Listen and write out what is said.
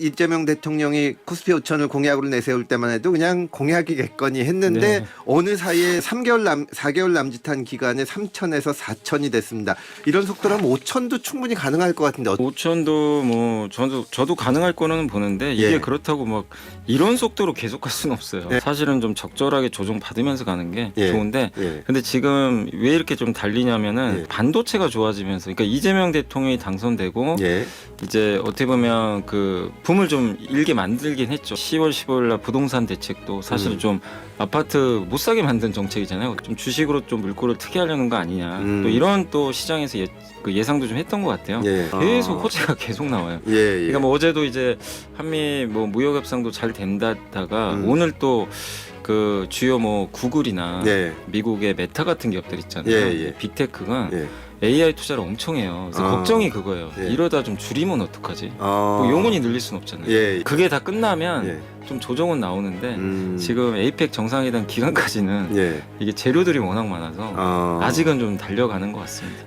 이재명 대통령이 코스피 5천을 공약으로 내세울 때만 해도 그냥 공약이겠거니 했는데 네. 어느 사이에 3개월 남 4개월 남짓한 기간에 3천에서 4천이 됐습니다. 이런 속도라면 5천도 충분히 가능할 것 같은데 어- 5천도 뭐 저도 저도 가능할 거는 보는데 이게 예. 그렇다고 막 이런 속도로 계속 갈 수는 없어요. 네. 사실은 좀 적절하게 조정 받으면서 가는 게 예. 좋은데 예. 근데 지금 왜 이렇게 좀 달리냐면은 예. 반도체가 좋아지면서 그러니까 이재명 대통령이 당선되고 예. 이제 어떻게 보면 그 붐을 좀 일게 만들긴 했죠. 10월 15일 날 부동산 대책도 사실 음. 은좀 아파트 못 사게 만든 정책이잖아요. 좀 주식으로 좀 물꼬를 트게 하려는 거 아니냐. 음. 또 이런 또 시장에서 예, 그 예상도 좀 했던 것 같아요. 예. 계속 어. 호재가 계속 나와요. 예. 예. 그러니까 뭐 어제도 이제 한미 뭐 무역 협상도 잘 된다다가 음. 오늘 또 그 주요 뭐 구글이나 예. 미국의 메타 같은 기업들 있잖아요. 예, 예. 빅테크가 예. AI 투자를 엄청 해요. 그래서 아. 걱정이 그거예요. 예. 이러다 좀 줄이면 어떡하지? 어. 뭐 용은이 늘릴 순 없잖아요. 예. 그게 다 끝나면 예. 좀 조정은 나오는데 음. 지금 에이펙 정상회담 기간까지는 예. 이게 재료들이 워낙 많아서 어. 아직은 좀 달려가는 것 같습니다.